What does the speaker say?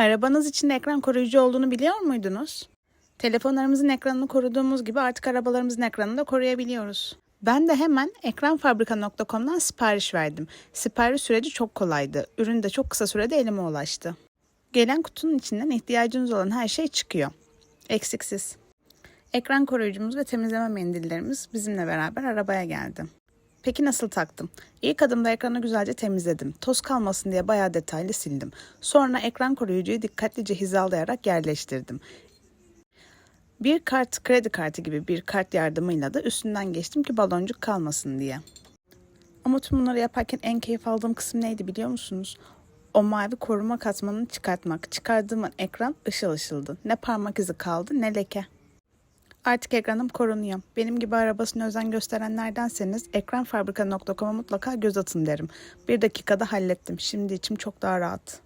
Arabanız içinde ekran koruyucu olduğunu biliyor muydunuz? Telefonlarımızın ekranını koruduğumuz gibi artık arabalarımızın ekranını da koruyabiliyoruz. Ben de hemen ekranfabrika.com'dan sipariş verdim. Sipariş süreci çok kolaydı. Ürün de çok kısa sürede elime ulaştı. Gelen kutunun içinden ihtiyacınız olan her şey çıkıyor. Eksiksiz. Ekran koruyucumuz ve temizleme mendillerimiz bizimle beraber arabaya geldi. Peki nasıl taktım? İlk adımda ekranı güzelce temizledim. Toz kalmasın diye bayağı detaylı sildim. Sonra ekran koruyucuyu dikkatlice hizalayarak yerleştirdim. Bir kart, kredi kartı gibi bir kart yardımıyla da üstünden geçtim ki baloncuk kalmasın diye. Ama tüm bunları yaparken en keyif aldığım kısım neydi biliyor musunuz? O mavi koruma katmanını çıkartmak. Çıkardığım an ekran ışıl ışıldı. Ne parmak izi kaldı ne leke. Artık ekranım korunuyor. Benim gibi arabasına özen gösterenlerdenseniz ekranfabrika.com'a mutlaka göz atın derim. Bir dakikada hallettim. Şimdi içim çok daha rahat.